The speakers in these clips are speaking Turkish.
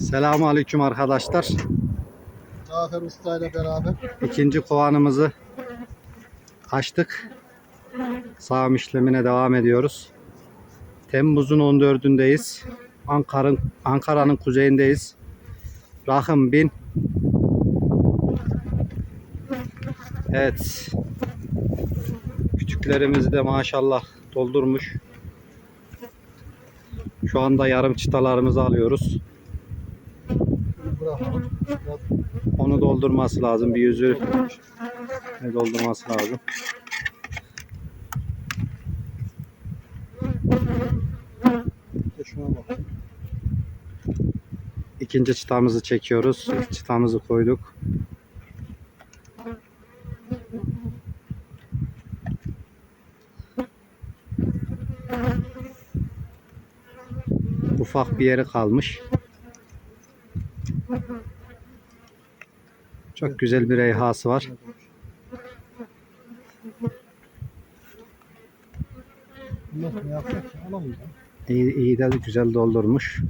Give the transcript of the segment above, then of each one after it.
Selamun Aleyküm arkadaşlar. Cafer Usta ile beraber İkinci kovanımızı açtık. Sağım işlemine devam ediyoruz. Temmuz'un 14'ündeyiz. Ankara'nın Ankara'nın kuzeyindeyiz. Rakım 1000. Evet. Küçüklerimizi de maşallah doldurmuş. Şu anda yarım çıtalarımızı alıyoruz. Onu doldurması lazım. Bir yüzü doldurması lazım. İkinci çıtamızı çekiyoruz. Çıtamızı koyduk. Ufak bir yeri kalmış. Çok güzel bir reyhası var. İyi, iyi de güzel doldurmuş.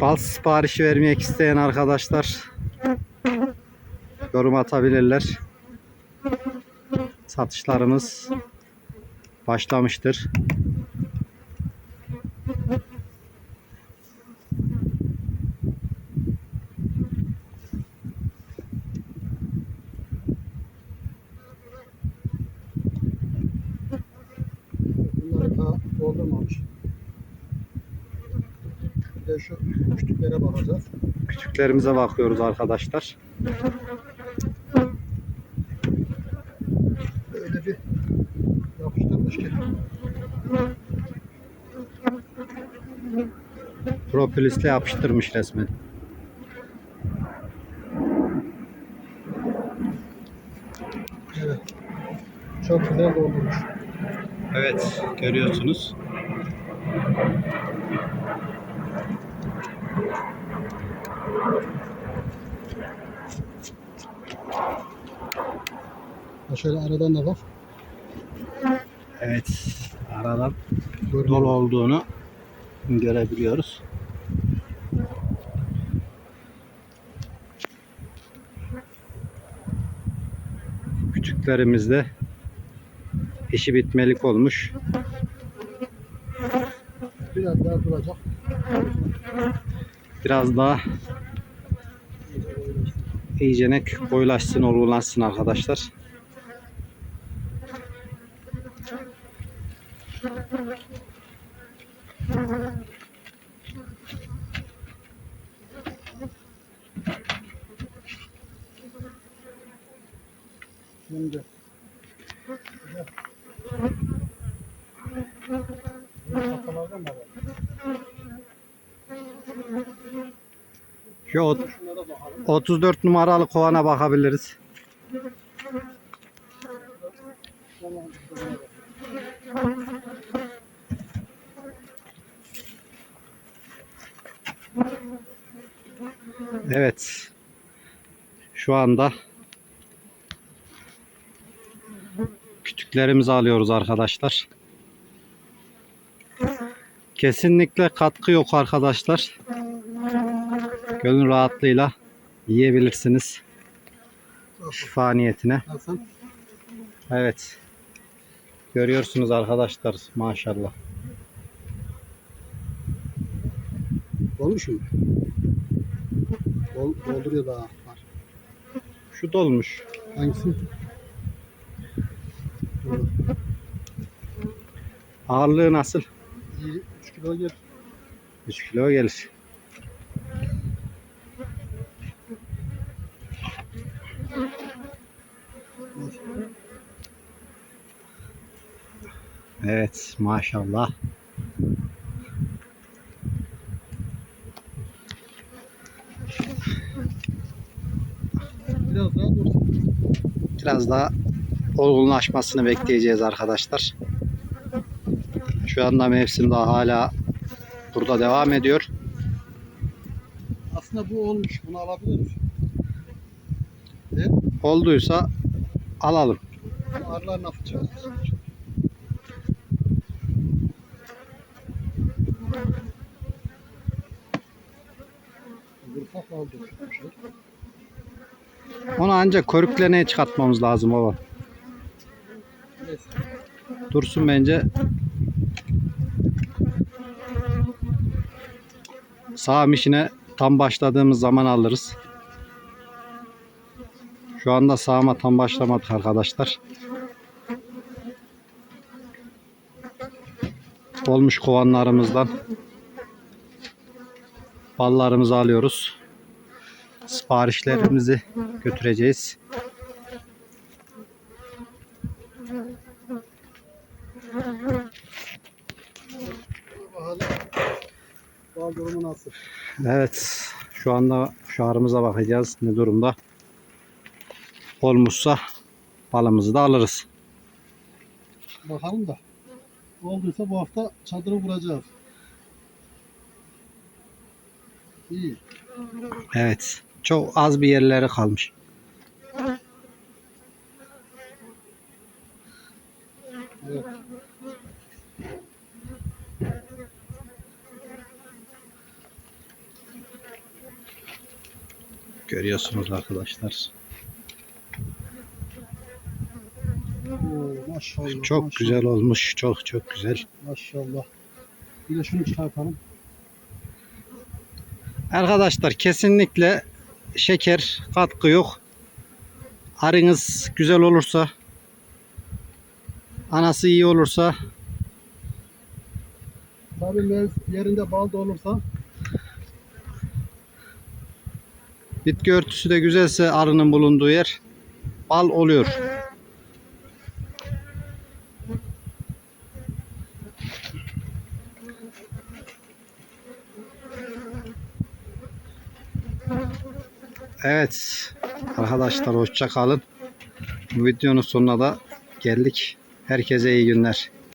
Bal siparişi vermek isteyen arkadaşlar yorum atabilirler. Satışlarımız başlamıştır. Küçüklere bakacağız. Küçüklerimize bakıyoruz arkadaşlar. Böyle bir yapıştırmış ki. Propolisle yapıştırmış resmen. Evet. Çok güzel doldurmuş. Evet görüyorsunuz. Şöyle aradan da bak. Evet aradan dolu olduğunu görebiliyoruz. Küçüklerimizde işi bitmelik olmuş. Biraz daha duracak. Biraz daha iyicene koyulaşsın, olgunlaşsın arkadaşlar. Şimdi. Kafalardan var. Şu ot- Şunlara bakalım. 34 numaralı kovana bakabiliriz. Evet. Şu anda küçüklerimizi alıyoruz arkadaşlar. Kesinlikle katkı yok arkadaşlar. Gönül rahatlığıyla yiyebilirsiniz. Şifa niyetine. Evet. Görüyorsunuz arkadaşlar maşallah. Olmuş mu? Dol, dolduruyor daha. Var. Şu dolmuş. Hangisi? Ağırlığı nasıl? İyi. 3 kilo gel. 3 kilo gelir. Evet maşallah. Biraz daha dursun. Biraz daha olgunlaşmasını bekleyeceğiz arkadaşlar. Şu anda mevsim daha hala burada devam ediyor. Aslında bu olmuş. Bunu alabiliriz. Evet. Olduysa alalım. Arılar nasıl aldı. Onu ancak körükleneye çıkartmamız lazım baba. Neyse. Dursun bence. Sağım işine tam başladığımız zaman alırız. Şu anda sağıma tam başlamadık arkadaşlar. Olmuş kovanlarımızdan ballarımızı alıyoruz. Siparişlerimizi götüreceğiz. Bal durumu nasıl? Evet. Şu anda şu arımıza bakacağız. Ne durumda? Olmuşsa balımızı da alırız. Bakalım da. Olduysa bu hafta çadırı kuracağız. İyi. Evet. Çok az bir yerleri kalmış. Görüyorsunuz arkadaşlar. Oo, maşallah. Çok maşallah, güzel olmuş. Çok çok güzel. Maşallah. Bir de şunu çıkartalım. Arkadaşlar kesinlikle şeker katkı yok. Arınız güzel olursa anası iyi olursa Tabii yerinde bal da olursa bitki örtüsü de güzelse arının bulunduğu yer bal oluyor. Evet arkadaşlar hoşça kalın. Bu videonun sonuna da geldik. Herkese iyi günler.